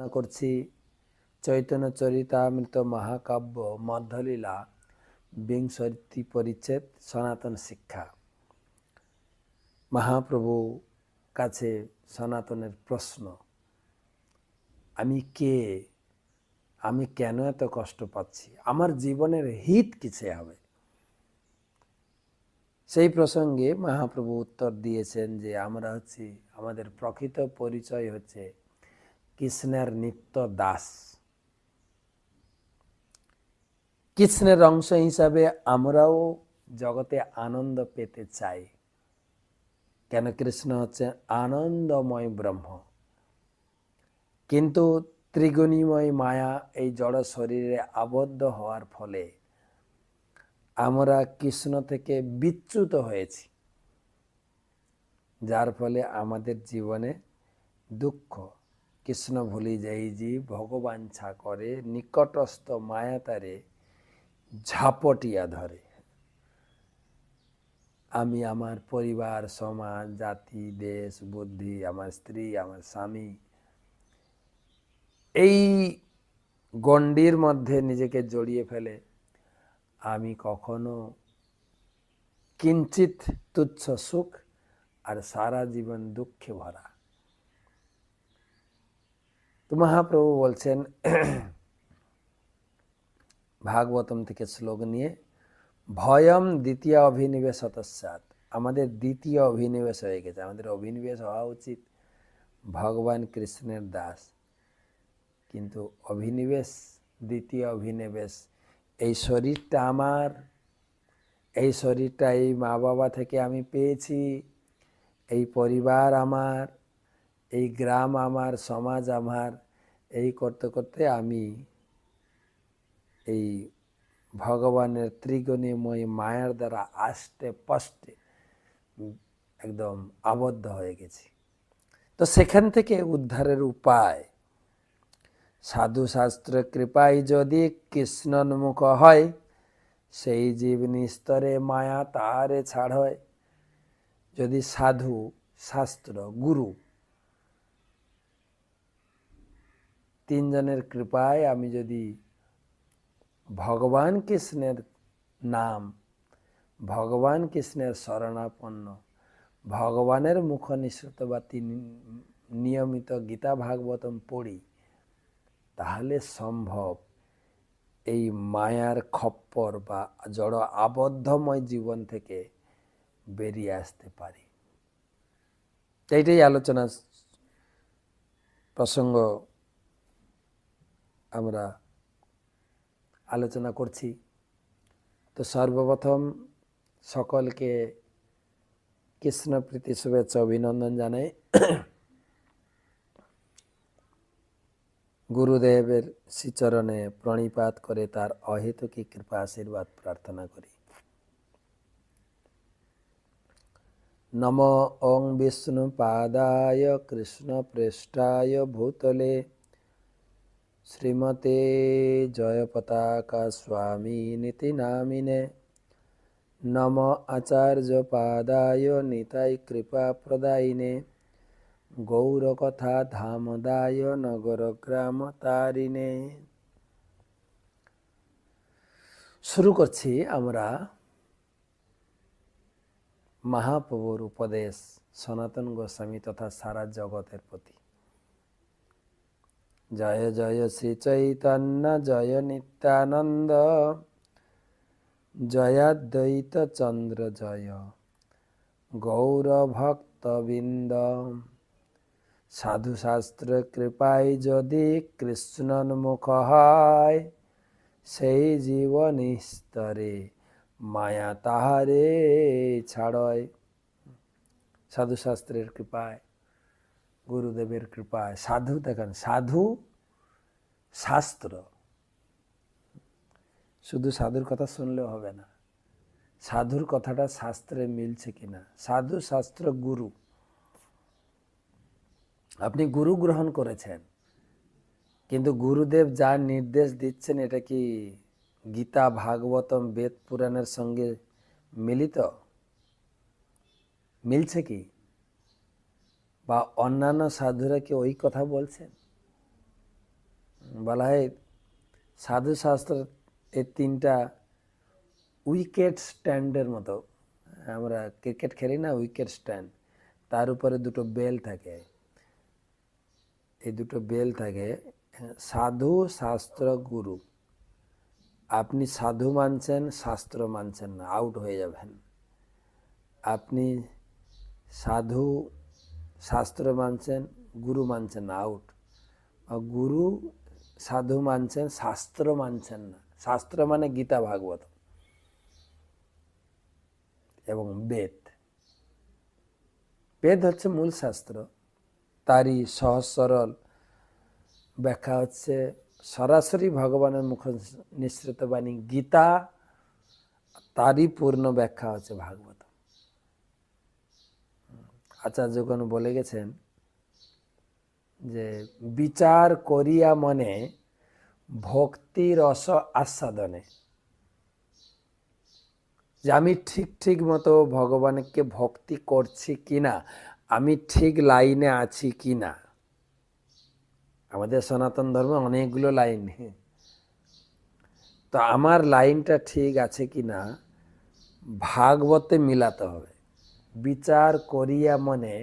না করছি। চৈতন্য চরিতামৃত মহাকাব্য মধ্যলীলা, বিংশতি পরিচ্ছেদ, সনাতন শিক্ষা। মহাপ্রভু কাছে সনাতনের প্রশ্ন, আমি কে? আমি কেন এত কষ্ট পাচ্ছি? আমার জীবনের হিত কিসে হবে? সেই প্রসঙ্গে মহাপ্রভু উত্তর দিয়েছেন যে, আমরা হচ্ছি, আমাদের প্রকৃত পরিচয় হচ্ছে কৃষ্ণের নিত্য দাস। কৃষ্ণের অংশ হিসাবে আমরাও জগতে আনন্দ পেতে চাই। কেন কৃষ্ণ হচ্ছে আনন্দময় ব্রহ্ম? কিন্তু ত্রিগুণীময় মায়া এই জড় শরীরে আবদ্ধ হওয়ার ফলে আমরা কৃষ্ণ থেকে বিচ্যুত হয়েছি, যার ফলে আমাদের জীবনে দুঃখ কৃষ্ণ ভুলি যাই যে ভগবান ছা করে, নিকটস্থ মায়াতারে ঝাপটিয়া ধরে। আমি আমার পরিবার, সমাজ, জাতি, দেশ, বুদ্ধি, আমার স্ত্রী, আমার স্বামী, এই গণ্ডির মধ্যে নিজেকে জড়িয়ে ফেলে আমি কখনো কিঞ্চিত তুচ্ছ সুখ আর সারা জীবন দুঃখে ভরা। তো মহাপ্রভু বলছেন, ভাগবতম থেকে শ্লোক নিয়ে, ভয়ম দ্বিতীয় অভিনিবেশ হতসাত আমাদের দ্বিতীয় অভিনিবেশ হয়ে গেছে, আমাদের অভিনিবেশ হওয়া উচিত ভগবান কৃষ্ণের দাস। কিন্তু অভিনিবেশ, দ্বিতীয় অভিনিবেশ, এই শরীরটা আমার, এই শরীরটা এই মা বাবা থেকে আমি পেয়েছি, এই পরিবার আমার এই গ্রাম আমার, সমাজ আমার, এই করতে করতে আমি এই ভগবানের ত্রিগুণীময় মায়ার দ্বারা আষ্টে পষ্টে একদম আবদ্ধ হয়ে গেছি। তো সেখান থেকে উদ্ধারের উপায়, সাধু শাস্ত্র কৃপায় যদি কৃষ্ণন্মুখ হয়, সেই জীব নিস্তরে মায়া তাহারে ছাড় হয়। যদি সাধু, শাস্ত্র, গুরু তিনজনের কৃপায় আমি যদি ভগবান কৃষ্ণের নাম ভগবান কৃষ্ণের শরণাপন্ন, ভগবানের মুখ নিঃসৃত বা তিনি নিয়মিত গীতা ভাগবতম পড়ি, তাহলে সম্ভব এই মায়ার খপ্পর বা জড় আবদ্ধময় জীবন থেকে বেরিয়ে আসতে পারি। এইটাই আলোচনা প্রসঙ্গ। আমরা আলোচনা করছি। তো সর্বপ্রথম সকলকে কৃষ্ণপ্রীতি শুভেচ্ছা, অভিনন্দন জানাই। গুরুদেবের শ্রীচরণে প্রণিপাত করে তার অহেতুকী কৃপা আশীর্বাদ প্রার্থনা করি। নম ওং বিষ্ণু পাদায় কৃষ্ণ পৃষ্ঠায় ভূতলে শ্রীমতে স্বামী নীতি নামিনে নম আচার্য পাদায় নিতাই কৃপা প্রদায়িনে গৌরকথা ধামদায় নগর গ্রাম তারিণে শুরু করছি আমরা মহাপ্রভুর উপদেশ সনাতন গোস্বামী তথা সারা জগতের প্রতি জয় জয় শ্রী চৈতন্য, জয় নিত্যানন্দ। জয়াদ্বৈত চন্দ্র জয়। গৌরভক্তবৃন্দ সাধুশাস্ত্র কৃপায় যদি কৃষ্ণন্মুখ হয়, সেই জীবন স্তরে মায়া তাহারে ছাড়য় সাধুশাস্ত্রের কৃপায়। গুরুদেবের কৃপায় সাধু, দেখেন, সাধু শাস্ত্র। শুধু সাধুর কথা শুনলেও হবে না। সাধুর কথাটা শাস্ত্রে মিলছে কিনা? সাধু শাস্ত্র গুরু। আপনি গুরু গ্রহণ করেছেন, কিন্তু গুরুদেব যা নির্দেশ দিচ্ছেন, এটা কি গীতা, ভাগবতম, বেদ, পুরাণের সঙ্গে মিলিত? মিলছে কি? বা অন্যান্য সাধুরা কি ওই কথা বলছেন? বলা হয় সাধু শাস্ত্র এই তিনটা উইকেট স্ট্যান্ডের মতো। আমরা ক্রিকেট খেলি না, উইকেট স্ট্যান্ড। তার উপরে দুটো বেল থাকে। এই দুটো বেল থাকে, সাধু শাস্ত্র গুরু। আপনি সাধু মানছেন, শাস্ত্র মানছেন না, আউট হয়ে যাবেন। আপনি সাধু শাস্ত্র মানছেন, গুরু মানছেন না আউট গুরু সাধু মানছেন, শাস্ত্র মানছেন না। শাস্ত্র মানে গীতা ভাগবত। এবং বেদ। বেদ হচ্ছে মূল শাস্ত্র। তারই সহজ সরল ব্যাখ্যা হচ্ছে, সরাসরি ভগবানের মুখ নিঃসৃত বাণী গীতা, তারই পূর্ণ ব্যাখ্যা হচ্ছে ভাগবত। আচার্যগণ বলে গেছেন যে, বিচার করিয়া মনে ভক্তি রস আস্বাদনে। যে আমি ঠিক ঠিক মতো ভগবানকে ভক্তি করছি কিনা, আমি ঠিক লাইনে আছি কিনা। আমাদের সনাতন ধর্মে অনেকগুলো লাইন। তো আমার লাইনটা ঠিক আছে কিনা, ভাগবতে মিলাতে হবে। বিচার করিয়া মনে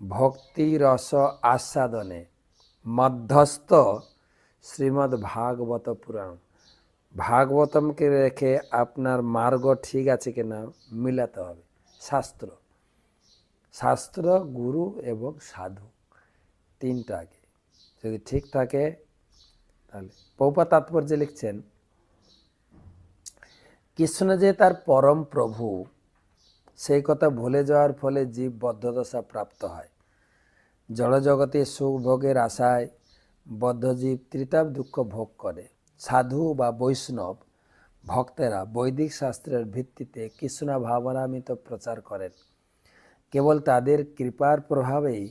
ভক্তি রস আস্বাদনে। মধ্যস্থ শ্রীমদ্ ভাগবত পুরাণ ভাগবতমকে রেখে আপনার মার্গ ঠিক আছে কিনা মিলাতে হবে। শাস্ত্র। শাস্ত্র, গুরু এবং সাধু তিনটাকে যদি ঠিক থাকে, তাহলে পৌপা তাৎপর্য লিখছেন, কৃষ্ণ যে তার পরম প্রভু সেই কথা ভুলে যাওয়ার ফলে জীব বদ্ধদশা প্রাপ্ত হয়। জড়জগতে সুখ ভোগের আশায় বদ্ধজীব ত্রিতাপ দুঃখ ভোগ করে। সাধু বা বৈষ্ণব ভক্তেরা বৈদিক শাস্ত্রের ভিত্তিতে কৃষ্ণ ভাবনামিত প্রচার করেন। কেবল তাদের কৃপার প্রভাবেই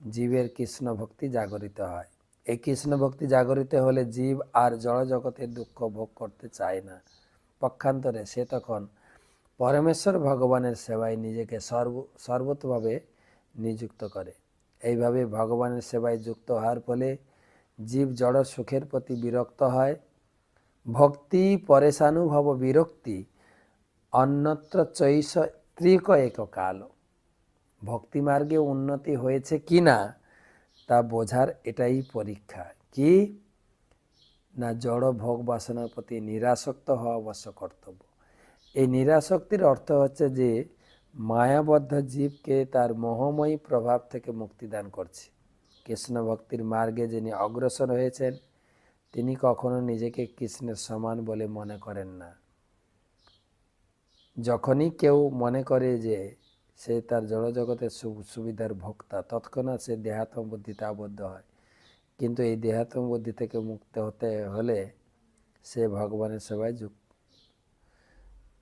জীবের কৃষ্ণ ভক্তি জাগরিত হয়। এই কৃষ্ণ ভক্তি জাগরিত হলে জীব আর জড়জগতের দুঃখ ভোগ করতে চায় না। পক্ষান্তরে সে তখন পরমেশ্বর ভগবানের সেবায় নিজেকে সর্ব, সর্বতভাবে নিযুক্ত করে। এইভাবে ভগবানের সেবায় যুক্ত হওয়ার ফলে জীব জড় সুখের প্রতি বিরক্ত হয়। ভক্তি, পরেশানুভব, বিরক্তি অন্যত্র চৈষ ত্রিক এক কাল ভক্তি মার্গে উন্নতি হয়েছে কি না, তা বোঝার এটাই পরীক্ষা। কি? না জড় ভোগ বাসনার প্রতি নিরাসক্ত হওয়া অবশ্য কর্তব্য। এই নিরাসক্তির অর্থ হচ্ছে যে মায়াবদ্ধ জীবকে তার মোহময়ী প্রভাব থেকে মুক্তিদান করছে। কৃষ্ণ ভক্তির মার্গে যিনি অগ্রসর হয়েছেন, তিনি কখনো নিজেকে কৃষ্ণের সমান বলে মনে করেন না। যখনই কেউ মনে করে যে সে তার জড়জগতের সুবিধার ভোক্তা, তৎক্ষণাৎ সে দেহাত্ম বুদ্ধিতে আবদ্ধ হয়। কিন্তু এই দেহাত্ম বুদ্ধি থেকে মুক্ত হতে হলে সে ভগবানের সেবায় যুক্ত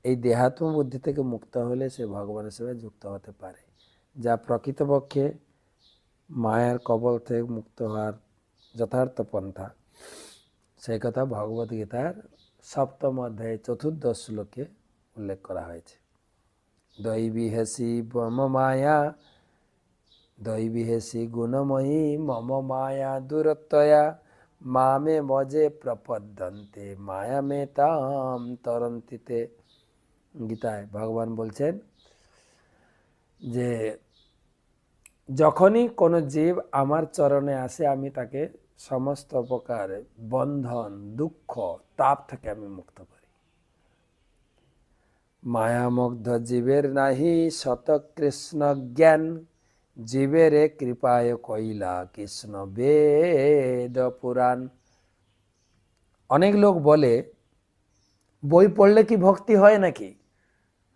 এই দেহাত্ম বুদ্ধি থেকে মুক্ত হলে সে ভগবানের সেবায় যুক্ত হতে পারে, যা প্রকৃতপক্ষে মায়ের কবল থেকে মুক্ত হওয়ার যথার্থ পন্থা। সেই কথা ভগবদ গীতার সপ্তম অধ্যায়ে চতুর্দশ শ্লোকে উল্লেখ করা হয়েছে। দৈবী হেসি মম মায়া দৈবী হেসি গুণময়ী মম মায়া দূরত্বয়া মামে মজে প্রপদ্যন্তে, মায়া মে তাম তরন্তিতে। গীতায় ভগবান বলছেন যে, যখনই কোনো জীব আমার চরণে আসে, আমি তাকে সমস্ত প্রকার বন্ধন, দুঃখ, তাপ থেকে আমি মুক্ত করি। মায়ামগ্ধ জীবের নাহি শত কৃষ্ণ জ্ঞান, জীবের কৃপায় কইলা কৃষ্ণ বেদ পুরাণ। অনেক লোক বলে, বই পড়লে কি ভক্তি হয় নাকি?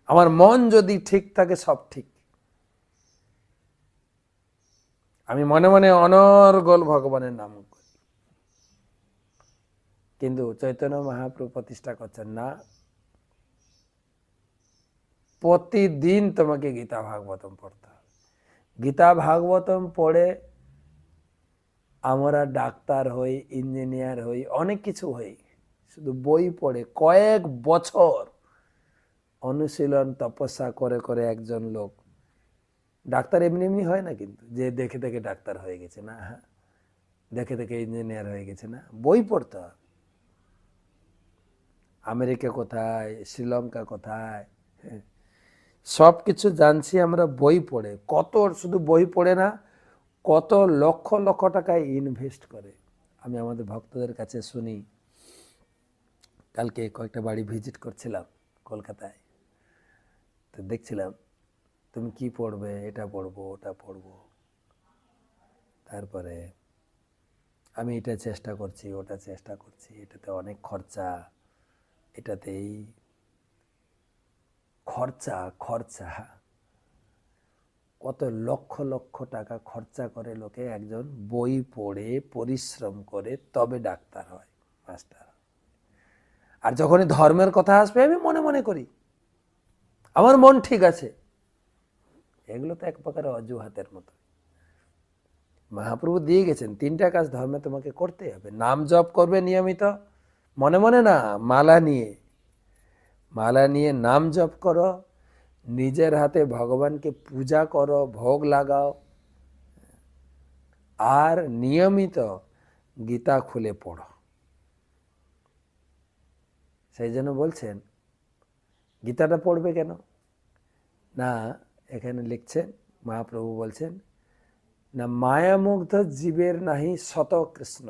আমার মন যদি ঠিক থাকে, সব ঠিক। আমি মনে মনে অনর্গল ভগবানের নাম করি। কিন্তু চৈতন্য মহাপ্রভু প্রতিষ্ঠা করছেন না। প্রতিদিন তোমাকে গীতা ভাগবতম পড়তে হবে। গীতা ভাগবতম পড়ে আমরা ডাক্তার হই, ইঞ্জিনিয়ার হই, অনেক কিছু হই। শুধু বই পড়ে কয়েক বছর অনুশীলন, তপস্যা করে করে একজন লোক। ডাক্তার এমনি এমনি হয় না কিন্তু? যে দেখে দেখে ডাক্তার হয়ে গেছে না হ্যাঁ? দেখে দেখে ইঞ্জিনিয়ার হয়ে গেছে না? বই পড়তে হবে আমেরিকা কোথায়? শ্রীলঙ্কা কোথায়? হ্যাঁ। সব কিছু জানছি আমরা বই পড়ে। কত শুধু বই পড়ে না, কত লক্ষ লক্ষ টাকা ইনভেস্ট করে। আমি আমাদের ভক্তদের কাছে শুনি। কালকে কয়েকটা বাড়ি ভিজিট করছিলাম কলকাতায়। তো দেখছিলাম, তুমি কি পড়বে? এটা পড়ব, ওটা পড়ব। তারপরে, আমি এটা চেষ্টা করছি, ওটা চেষ্টা করছি, এটাতে অনেক খরচা, এটাতেই খরচা খরচা। কত লক্ষ লক্ষ টাকা খরচা করে লোকে একজন বই পড়ে, পরিশ্রম করে, তবে ডাক্তার হয়, মাস্টার। আর যখনই ধর্মের কথা আসবে, আমি মনে মনে করি আমার মন ঠিক আছে। এগুলো তো এক প্রকার অজুহাতের মতো। মহাপ্রভু দিয়ে গেছেন, তিনটা কাজ ধর্মে তোমাকে করতে হবে। নাম জপ করবে নিয়মিত, মনে মনে না, মালা নিয়ে। মালা নিয়ে নাম জপ করো, নিজের হাতে ভগবানকে পূজা করো, ভোগ লাগাও। আর নিয়মিত গীতা খুলে পড়ো। সেই জন্য বলছেন গীতাটা পড়বে কেন? না, এখানে লিখছেন, মহাপ্রভু বলছেন, না মায়ামুগ্ধ জীবের নাহি শত কৃষ্ণ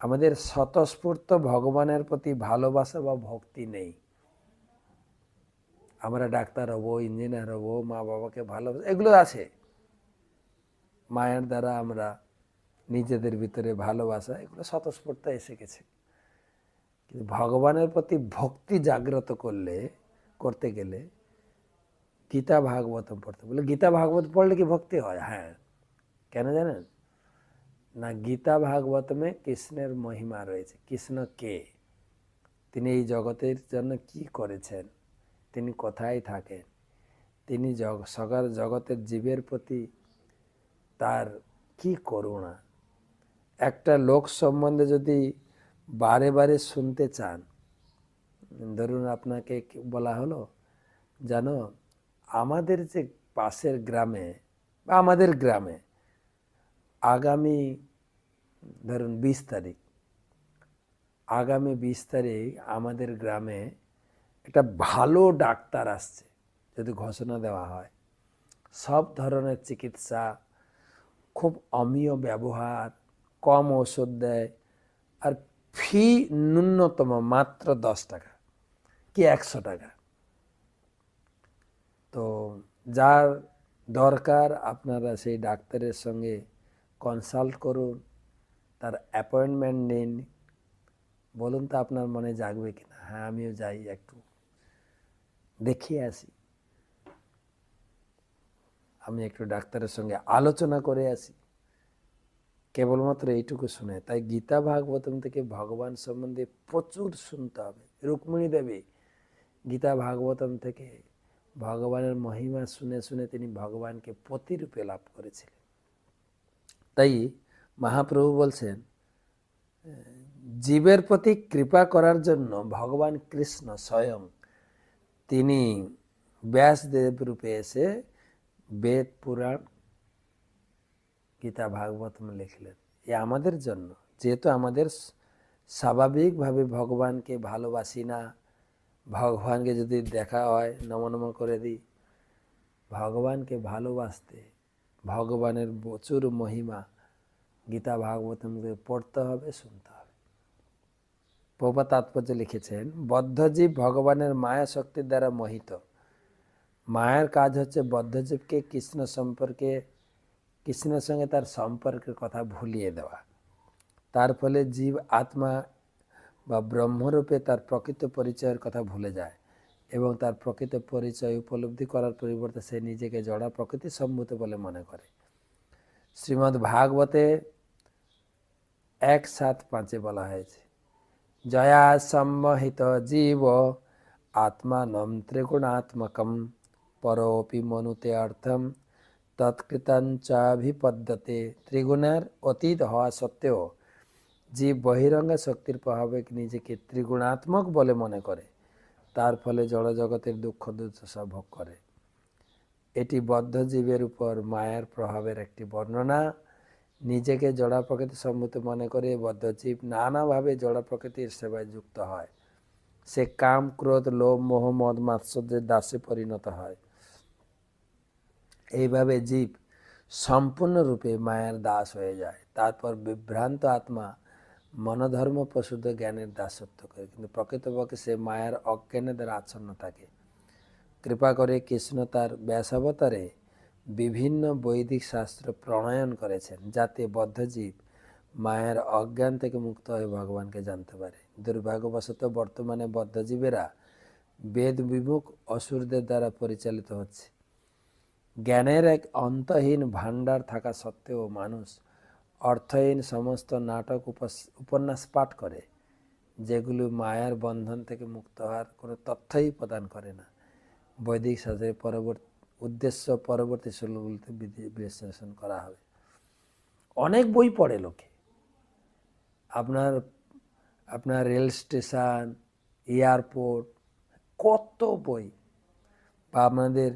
আমাদের স্বতঃস্ফূর্ত ভগবানের প্রতি ভালোবাসা বা ভক্তি নেই। আমরা ডাক্তার হব, ইঞ্জিনিয়ার হব, মা বাবাকে ভালোবাসা, এগুলো আছে। মায়ের দ্বারা আমরা নিজেদের ভিতরে ভালোবাসা, এগুলো স্বতঃস্ফূর্ত এসে গেছে। কিন্তু ভগবানের প্রতি ভক্তি জাগ্রত করলে, করতে গেলে গীতা ভাগবতম পড়তে। বলে গীতা ভাগবত পড়লে কি ভক্তি হয়? হ্যাঁ। কেন জানেন? না, গীতা ভাগবতমে কৃষ্ণের মহিমা রয়েছে। কৃষ্ণ কে? তিনি এই জগতের জন্য কি করেছেন? তিনি কোথায় থাকেন? তিনি সকাল জগতের জীবের প্রতি তার কি করুণা? একটা লোক সম্বন্ধে যদি বারে বারে শুনতে চান। ধরুন আপনাকে বলা হলো জানো আমাদের যে পাশের গ্রামে বা আমাদের গ্রামে আগামী, ধরুন বিশ তারিখ, আগামী বিশ তারিখ আমাদের গ্রামে একটা ভালো ডাক্তার আসছে, যদি ঘোষণা দেওয়া হয়। সব ধরনের চিকিৎসা, খুব অমীয় ব্যবহার, কম ওষুধ দেয়, আর ফি ন্যূনতম মাত্র দশ টাকা, কি একশো টাকা। তো যার দরকার আপনারা সেই ডাক্তারের সঙ্গে কনসাল্ট করুন, তার অ্যাপয়েন্টমেন্ট নিন। বলুন তো আপনার মনে জাগবে কি না হ্যাঁ আমিও যাই একটু দেখিয়ে আসি। আমি একটু ডাক্তারের সঙ্গে আলোচনা করে আসি। কেবলমাত্র এইটুকু শুনে। তাই গীতা ভাগবতম থেকে ভগবান সম্বন্ধে প্রচুর শুনতে হবে। রুক্মিণী দেবী গীতা ভাগবতম থেকে ভগবানের মহিমা শুনে শুনে তিনি ভগবানকে প্রতিরূপে লাভ করেছিলেন। তাই মহাপ্রভু বলছেন, জীবের প্রতি কৃপা করার জন্য ভগবান কৃষ্ণ স্বয়ং তিনি ব্যাসদেব রূপে এসে বেদ পুরাণ গীতা ভাগবতম লিখলেন। এ আমাদের জন্য। যেহেতু আমাদের স্বাভাবিকভাবে ভগবানকে ভালোবাসি না, ভগবানকে যদি দেখা হয় নম নম করে দিই, ভগবানকে ভালোবাসতে ভগবানের প্রচুর মহিমা গীতা ভাগবতমকে পড়তে হবে, শুনতে হবে। প্রভা তাৎপর্য লিখেছেন, বদ্ধজীব ভগবানের মায়া শক্তির দ্বারা মোহিত। মায়ের কাজ হচ্ছে বদ্ধজীবকে কৃষ্ণ সম্পর্কে কৃষ্ণের সঙ্গে তার সম্পর্কের কথা ভুলিয়ে দেওয়া। তার ফলে জীব আত্মা বা ব্রহ্মরূপে তার প্রকৃত পরিচয়ের কথা ভুলে যায় এবং তার প্রকৃত পরিচয় উপলব্ধি করার পরিবর্তে সে নিজেকে জড়া প্রকৃতি সম্ভূত বলে মনে করে। শ্রীমদ্ ভাগবতে এক সাত পাঁচে বলা হয়েছে, জয়া সম্মহিত জীব আত্মানম ত্রিগুণাত্মকম, পরোপি মনুতে অর্থম তৎকৃতাঞ্চাভিপদ্যতে ত্রিগুণের অতীত হওয়া সত্ত্বেও জীব বহিরঙ্গা শক্তির প্রভাবে নিজেকে ত্রিগুণাত্মক বলে মনে করে। তার ফলে জড়জগতের দুঃখ দুর্দশা ভোগ করে। এটি বদ্ধ জীবের উপর মায়ার প্রভাবের একটি বর্ণনা। নিজেকে জড়া প্রকৃতি সম্মত মনে করে বদ্ধজীব নানাভাবে জড়া প্রকৃতির সেবায় যুক্ত হয়। সে কাম, ক্রোধ, লোভ, মোহ, মদ, মাৎসর্যের দাসে পরিণত হয়। এইভাবে জীব সম্পূর্ণরূপে মায়ার দাস হয়ে যায়। তারপর বিভ্রান্ত আত্মা মনোধর্ম প্রসূত জ্ঞানের দাসত্ব করে। কিন্তু প্রকৃতপক্ষে সে মায়ার অজ্ঞানে দ্বারা আচ্ছন্ন থাকে। কৃপা করে কৃষ্ণ তার ব্যাসাবতারে বিভিন্ন বৈদিক শাস্ত্র প্রণয়ন করেছেন, যাতে বদ্ধজীব মায়ের অজ্ঞান থেকে মুক্ত হয়ে ভগবানকে জানতে পারে। দুর্ভাগ্যবশত বর্তমানে বদ্ধজীবেরা বেদ বিমুখ অসুরদের দ্বারা পরিচালিত হচ্ছে। জ্ঞানের এক অন্তহীন ভাণ্ডার থাকা সত্ত্বেও মানুষ অর্থহীন সমস্ত নাটক উপন্যাস পাঠ করে, যেগুলো মায়ার বন্ধন থেকে মুক্ত হওয়ার কোনো তথ্যই প্রদান করে না। বৈদিক শাস্ত্রের পরবর্তী, উদ্দেশ্য পরবর্তী শ্লোকগুলিতে বিশ্লেষণ করা হবে। অনেক বই পড়ে লোকে। আপনার আপনার রেল স্টেশন, এয়ারপোর্ট, কত বই বা আপনাদের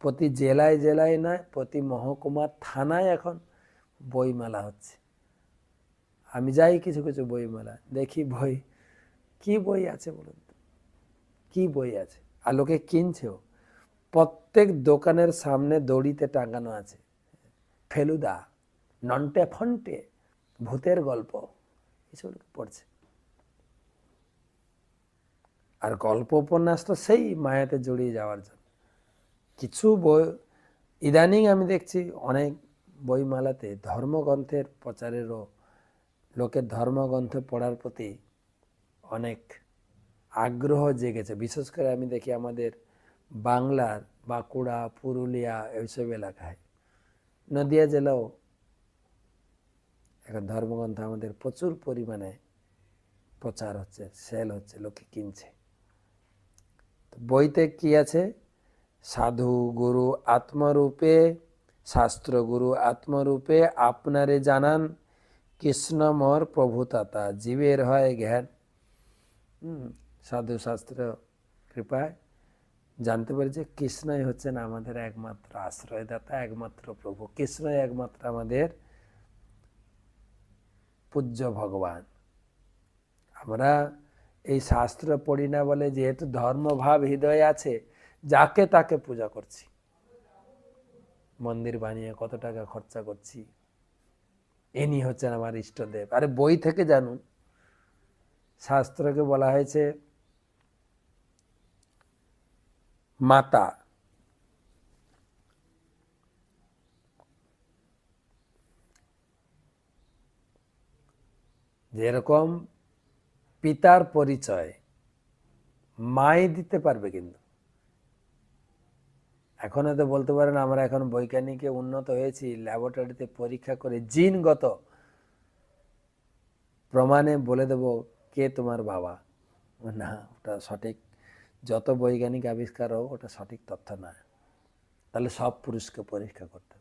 প্রতি জেলায় জেলায় নয়, প্রতি মহকুমার থানায় এখন বইমেলা হচ্ছে। আমি যাই কিছু কিছু বইমেলা, দেখি বই। কি বই আছে বলুন কি বই আছে? আর লোকে কিনছেও। প্রত্যেক দোকানের সামনে দড়িতে টাঙানো আছে। ফেলুদা, নন্টে ফন্টে, ভূতের গল্প এসব লোকে পড়ছে। আর গল্প উপন্যাস তো সেই মায়াতে জড়িয়ে যাওয়ার জন্য। কিছু বই, ইদানিং আমি দেখছি অনেক বইমালাতে ধর্মগ্রন্থের প্রচারেরও, লোকের ধর্মগ্রন্থ পড়ার প্রতি অনেক আগ্রহ জেগেছে। বিশেষ করে আমি দেখি আমাদের বাংলার বাঁকুড়া, পুরুলিয়া এইসব এলাকায়। নদিয়া জেলাও এখন ধর্মগ্রন্থ আমাদের প্রচুর পরিমাণে প্রচার হচ্ছে সেল হচ্ছে, লোকে কিনছে। তো বইতে কি আছে? সাধু গুরু আত্মরূপে, শাস্ত্রগুরু আত্মরূপে আপনারে জানান কৃষ্ণমর প্রভুতাতা, জীবের হয় জ্ঞান সাধু শাস্ত্র কৃপায় জানতে পারি যে কৃষ্ণই হচ্ছেন আমাদের একমাত্র আশ্রয়দাতা, একমাত্র প্রভু। কৃষ্ণই একমাত্র আমাদের পূজ্য ভগবান। আমরা এই শাস্ত্র পড়ি না বলে যেহেতু ধর্মভাব হৃদয়ে আছে যাকে তাকে পূজা করছি। মন্দির বানিয়ে কত টাকা খরচা করছি। ইনি হচ্ছেন আমার ইষ্টদেব। আরে বই থেকে জানুন। শাস্ত্রকে বলা হয়েছে, মাতা। যেরকম পিতার পরিচয়, মাই দিতে পারবে কিন্তু। এখন হয়তো বলতে পারেন আমরা এখন বৈজ্ঞানিকে উন্নত হয়েছি ল্যাবরেটরিতে পরীক্ষা করে জিনগত প্রমাণে বলে দেব কে তোমার বাবা। না, ওটা সঠিক, যত বৈজ্ঞানিক আবিষ্কার হোক, ওটা সঠিক তথ্য না তাহলে সব পুরুষকে পরীক্ষা করতে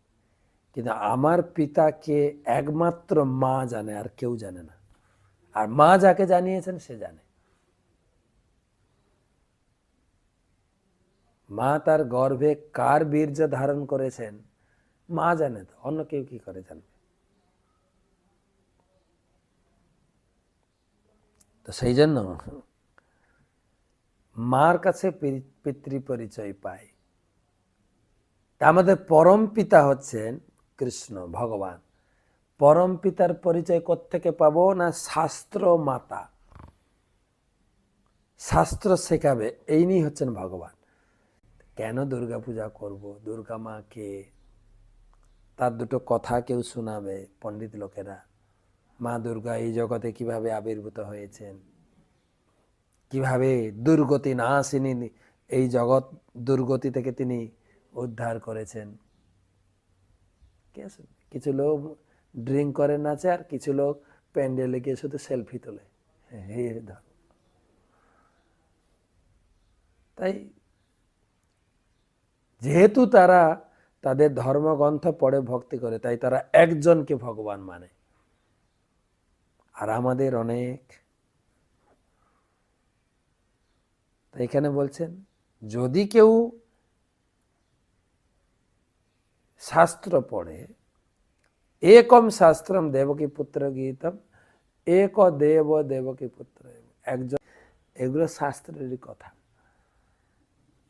কিন্তু আমার পিতাকে একমাত্র মা জানে, আর কেউ জানে না। আর মা যাকে জানিয়েছেন, সে জানে। মা তার গর্ভে কার বীর্য ধারণ করেছেন? মা জানে তো, অন্য কেউ কি করে জানবে? তো সেই জন্য মার কাছে পিতৃ পরিচয় পাই। তা আমাদের পরম পিতা হচ্ছেন কৃষ্ণ, ভগবান। পরম পিতার পরিচয় কোত্থেকে পাবো না শাস্ত্র মাতা? শাস্ত্র শেখাবে, এই নিয়ে হচ্ছেন ভগবান। কেন দুর্গা পূজা করব? দুর্গা মাকে তার দুটো কথা কেউ শোনাবে পণ্ডিত লোকেরা। মা দুর্গা এই জগতে কীভাবে আবির্ভূত হয়েছেন? কীভাবে দুর্গতি না আসেনি এই জগৎ দুর্গতি থেকে তিনি উদ্ধার করেছেন? কে? কিছু লোক ড্রিঙ্ক করে নাচে আর কিছু লোক প্যান্ডেলে গিয়ে শুধু সেলফি তোলে। হ্যাঁ, ধর তাই যেহেতু তারা তাদের ধর্মগ্রন্থ পড়ে ভক্তি করে, তাই তারা একজনকে ভগবান মানে। আর আমাদের অনেক। এখানে বলছেন, যদি কেউ শাস্ত্র পড়ে, একম শাস্ত্রম দেবকী পুত্র গীতম এক দেব দেবকী পুত্র। একজন, এগুলো শাস্ত্রেরই কথা।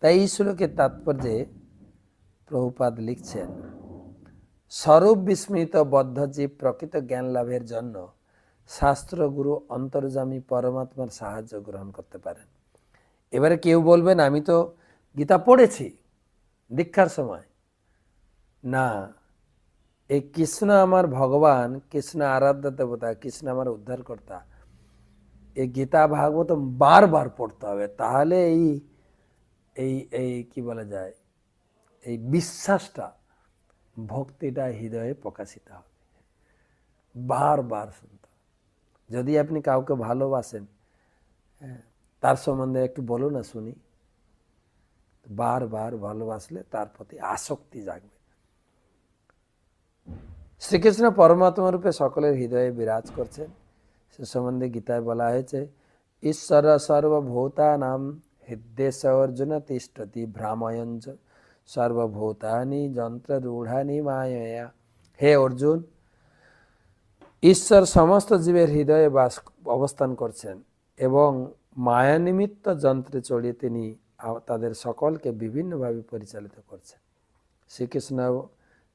তাই এই শ্লোকের তাৎপর্যে প্রভুপাদ লিখছেন, স্বরূপ বিস্মৃত বদ্ধজীব প্রকৃত জ্ঞান লাভের জন্য শাস্ত্রগুরু অন্তর্জামী পরমাত্মার সাহায্য গ্রহণ করতে পারেন। এবারে কেউ বলবেন, আমি তো গীতা পড়েছি দীক্ষার সময়। না এই কৃষ্ণ আমার ভগবান, কৃষ্ণ আরাধ্য দেবতা, কৃষ্ণ আমার উদ্ধারকর্তা। এই গীতা ভাগবত বারবার পড়তে হবে। তাহলে এই এই এই কি বলা যায়? এই বিশ্বাসটা ভক্তিটা হৃদয়ে প্রকাশিত হবে। বারবার শুনতে যদি আপনি কাউকে ভালোবাসেন হ্যাঁ, তার সম্বন্ধে একটু বলো না শুনি। বারবার ভালোবাসলে তার প্রতি আসক্তি জাগবে। শ্রীকৃষ্ণ পরমাত্মা রূপে সকলের হৃদয়ে বিরাজ করছেন। সে সম্বন্ধে গীতায় বলা হয়েছে ঈশ্বর সর্বভূতানাম হৃদ্দেশ অর্জুন তিষ্ঠতি ভ্রাময়ঞ্চ সর্বভূতানি যন্ত্ররূঢ়ানি মায়া হে অর্জুন ঈশ্বর সমস্ত জীবের হৃদয়ে বাস অবস্থান করছেন এবং মায়া নিমিত্ত যন্ত্রে চড়িয়ে তিনি তাদের সকলকে বিভিন্নভাবে পরিচালিত করছেন শ্রীকৃষ্ণ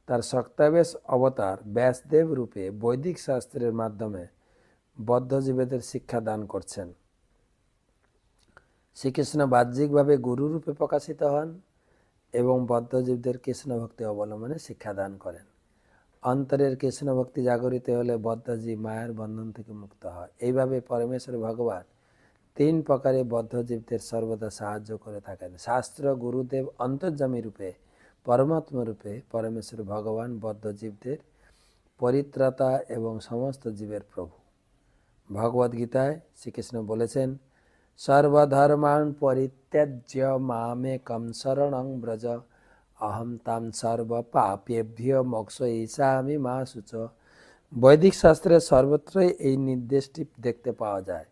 তার শক্তাবেশ অবতার ব্যাসদেব রূপে বৈদিক শাস্ত্রের মাধ্যমে বদ্ধজীবেদের শিক্ষা দান করছেন শ্রীকৃষ্ণ বাহ্যিকভাবে গুরুরূপে প্রকাশিত হন এবং বদ্ধজীবদের কৃষ্ণ ভক্তি অবলম্বনে শিক্ষাদান করেন। অন্তরের কৃষ্ণ ভক্তি জাগরিত হলে বদ্ধজীব মায়ের বন্ধন থেকে মুক্ত হয়। এইভাবে পরমেশ্বর ভগবান তিন প্রকারে বদ্ধজীবদের সর্বদা সাহায্য করে থাকেন। শাস্ত্র, গুরুদেব অন্তর্জামী রূপে, পরমাত্মা রূপে পরমেশ্বর ভগবান বদ্ধজীবদের পরিত্রাতা এবং সমস্ত জীবের প্রভু। ভগবদ্গীতায় শ্রীকৃষ্ণ বলেছেন সর্বধর্মান পরিত্যাজ্য মামে কম শরণং ব্রজ অহম তাম সর্ব পাপেভ্য মোক্ষ ঈশামি মা সুচ বৈদিক শাস্ত্রে সর্বত্রই এই নির্দেশটি দেখতে পাওয়া যায়।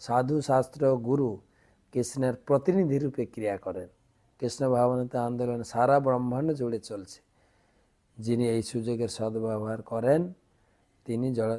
সাধু শাস্ত্র গুরু কৃষ্ণের প্রতিনিধি রূপে ক্রিয়া করেন। কৃষ্ণ ভাবনাতে আন্দোলন সারা ব্রহ্মাণ্ড জুড়ে চলছে। যিনি এই সুযোগের সদ্ব্যবহার করেন, তিনি জড়